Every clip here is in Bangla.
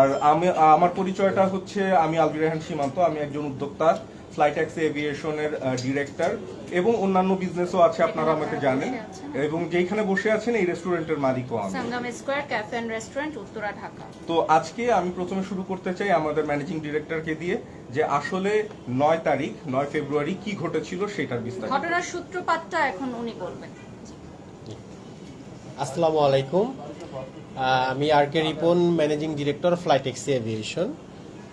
আর আমি আমার পরিচয়টা হচ্ছে আমি আলবির রেহান সীমান্ত আমি একজন উদ্যোক্তা ফ্লাইট ট্যাক্সি এভিয়েশনের ডিরেক্টর এবং অন্যান্য বিজনেসও আছে আপনারা আমাকে জানেন। এবং যেখানে বসে আছেন এই রেস্টুরেন্টের মালিকও আমি। Sangam square cafe and restaurant Uttara Dhaka. তো আজকে আমি প্রথমে শুরু করতে চাই আমাদের ম্যানেজিং ডিরেক্টরকে দিয়ে যে আসলে নয় তারিখ নয় ফেব্রুয়ারি কি ঘটেছিল সেটার বিস্তারিত। ঘটনার সূত্রপাতটা এখন উনি বলবেন। আসসালামু আলাইকুম। আমি R K Ripon managing director flight এক্সি aviation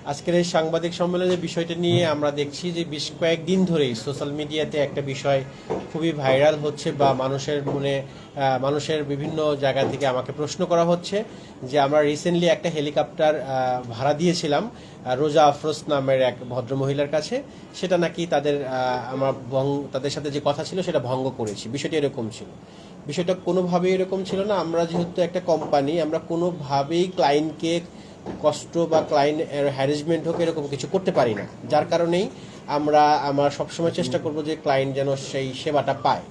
আজকের এই সাংবাদিক সম্মেলনের বিষয়টা নিয়ে আমরা দেখছি যে বেশ কয়েকদিন ধরেই সোশ্যাল মিডিয়াতে একটা বিষয় খুবই ভাইরাল হচ্ছে বা মানুষের মনে মানুষের বিভিন্ন জায়গা থেকে আমাকে প্রশ্ন করা হচ্ছে যে আমরা রিসেন্টলি একটা হেলিকপ্টার ভাড়া দিয়েছিলাম রোজা আফরোজ নামের এক ভদ্রমহিলার কাছে। সেটা নাকি তাদের আমার ভঙ্গ তাদের সাথে যে কথা ছিল সেটা ভঙ্গ করেছি। বিষয়টি এরকম ছিল। বিষয়টা কোনোভাবেই এরকম ছিল না। আমরা যেহেতু একটা কোম্পানি আমরা কোনোভাবেই ক্লায়েন্টকে কষ্ট বা ক্লায়েন্ট হ্যারেসমেন্ট হোক এরকম কিছু করতে পারি না। যার কারণেই আমরা আমরা সবসময় চেষ্টা করব যে ক্লায়েন্ট যেন সেই সেবাটা পায়।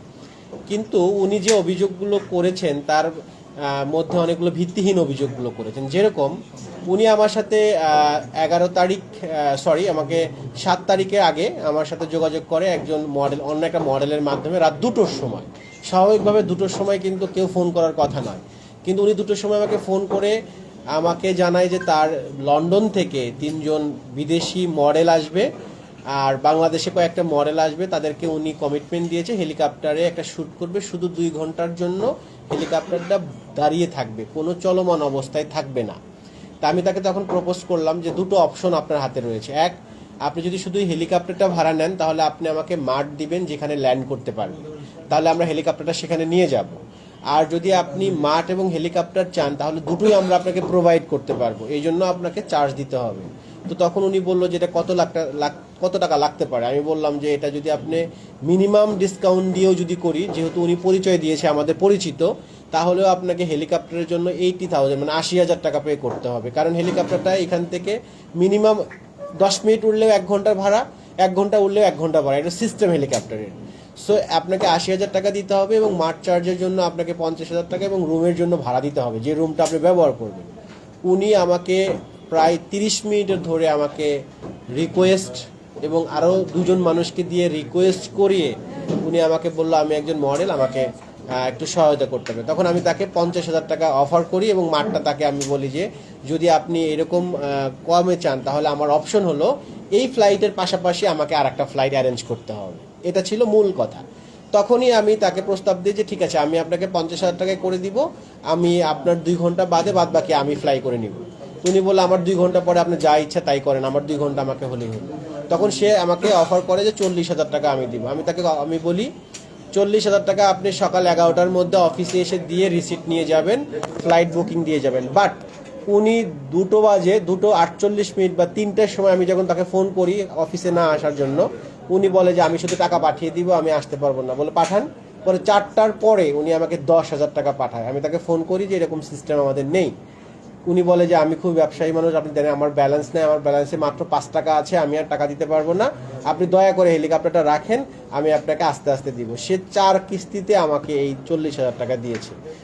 কিন্তু উনি যে অভিযোগগুলো করেছেন, তার মধ্যে অনেকগুলো ভিত্তিহীন অভিযোগগুলো করেছেন। যেরকম উনি আমার সাথে এগারো তারিখ সরি আমাকে সাত তারিখের আগে আমার সাথে যোগাযোগ করে একজন মডেল অন্য একটা মডেলের মাধ্যমে রাত দুটোর সময়। স্বাভাবিকভাবে দুটোর সময় কিন্তু কেউ ফোন করার কথা নয়। কিন্তু উনি দুটোর সময় আমাকে ফোন করে আমাকে জানায় যে তার লন্ডন থেকে তিনজন বিদেশি মডেল আসবে আর বাংলাদেশে কয়েকটা মডেল আসবে। তাদেরকে উনি কমিটমেন্ট দিয়েছে, হেলিকপ্টারে একটা শ্যুট করবে। শুধু দুই ঘণ্টার জন্য হেলিকপ্টারটা দাঁড়িয়ে থাকবে, কোনো চলমান অবস্থায় থাকবে না। তা আমি তাকে তখন প্রপোজ করলাম যে দুটো অপশন আপনার হাতে রয়েছে। এক, আপনি যদি শুধু হেলিকপ্টারটা ভাড়া নেন, তাহলে আপনি আমাকে মাঠ দিবেন যেখানে ল্যান্ড করতে পারবেন। তাহলে আমরা হেলিকপ্টারটা সেখানে নিয়ে যাব। আর যদি আপনি মাঠ এবং হেলিকপ্টার চান, তাহলে দুটোই আমরা আপনাকে প্রোভাইড করতে পারব। এই জন্য আপনাকে চার্জ দিতে হবে। তো তখন উনি বলল যে এটা কত লাখ কত টাকা লাগতে পারে? আমি বললাম যে এটা যদি আপনি মিনিমাম ডিসকাউন্ট দিয়েও যদি করি, যেহেতু উনি পরিচয় দিয়েছে, আমাদের পরিচিত, তাহলেও আপনাকে হেলিকপ্টারের জন্য এইটি থাউজেন্ড মানে আশি হাজার টাকা পে করতে হবে। কারণ হেলিকপ্টারটা এখান থেকে মিনিমাম দশ মিনিট উঠলেও এক ঘণ্টার ভাড়া, এক ঘণ্টা উঠলেও এক ঘণ্টা ভাড়া। এটা সিস্টেম হেলিকপ্টারের সো আপনাকে আশি হাজার টাকা দিতে হবে এবং মাঠ চার্জের জন্য আপনাকে পঞ্চাশ হাজার টাকা এবং রুমের জন্য ভাড়া দিতে হবে। যে রুমটা আপনি ব্যবহার করবেন। উনি আমাকে প্রায় তিরিশ মিনিটের ধরে আমাকে রিকোয়েস্ট এবং আরও দুজন মানুষকে দিয়ে রিকোয়েস্ট করিয়ে উনি আমাকে বলল, আমি একজন মডেল আমাকে একটু সহায়তা করতে হবে। তখন আমি তাকে পঞ্চাশ হাজার টাকা অফার করি এবং মাঠটা তাকে আমি বলি যে, যদি আপনি এরকম কমে চান, তাহলে আমার অপশন হলো, এই ফ্লাইটের পাশাপাশি আমাকে আর একটা ফ্লাইট অ্যারেঞ্জ করতে হবে। এটা ছিল মূল কথা। তখনই আমি তাকে প্রস্তাব দিই যে, ঠিক আছে, আমি আপনাকে পঞ্চাশ হাজার টাকায় করে দিব। আমি আপনার দুই ঘণ্টা বাদে বাদ বাকি আমি ফ্লাই করে নিব। উনি বলল, আমার দুই ঘণ্টা পরে আপনি যা ইচ্ছা তাই করেন, আমার দুই ঘণ্টা আমাকে হলেই হলো তখন সে আমাকে অফার করে যে, চল্লিশ হাজার টাকা আমি দিব। আমি তাকে, আমি বলি, চল্লিশ হাজার টাকা আপনি সকাল এগারোটার মধ্যে অফিসে এসে দিয়ে রিসিট নিয়ে যাবেন ফ্লাইট বুকিং দিয়ে যাবেন। বাট উনি দুটো বাজে, দুটো আটচল্লিশ মিনিট বা তিনটের সময় আমি যখন তাকে ফোন করি অফিসে না আসার জন্য উনি বলে যে, আমি শুধু টাকা পাঠিয়ে দিব, আমি আসতে পারব না। বলে, পাঠান। পরে চারটার পরে উনি আমাকে দশ হাজার টাকা পাঠায়। আমি তাকে ফোন করি যে, এরকম সিস্টেম আমাদের নেই। উনি বলে যে, আমি খুব ব্যবসায়ী মানুষ, আপনি জানেন আমার ব্যালেন্স নেই, আমার ব্যালেন্সে মাত্র পাঁচ টাকা আছে, আমি আর টাকা দিতে পারব না। আপনি দয়া করে হেলিকপ্টারটা রাখেন, আমি আপনাকে আস্তে আস্তে দিব। সে চার কিস্তিতে আমাকে এই চল্লিশ হাজার টাকা দিয়েছে।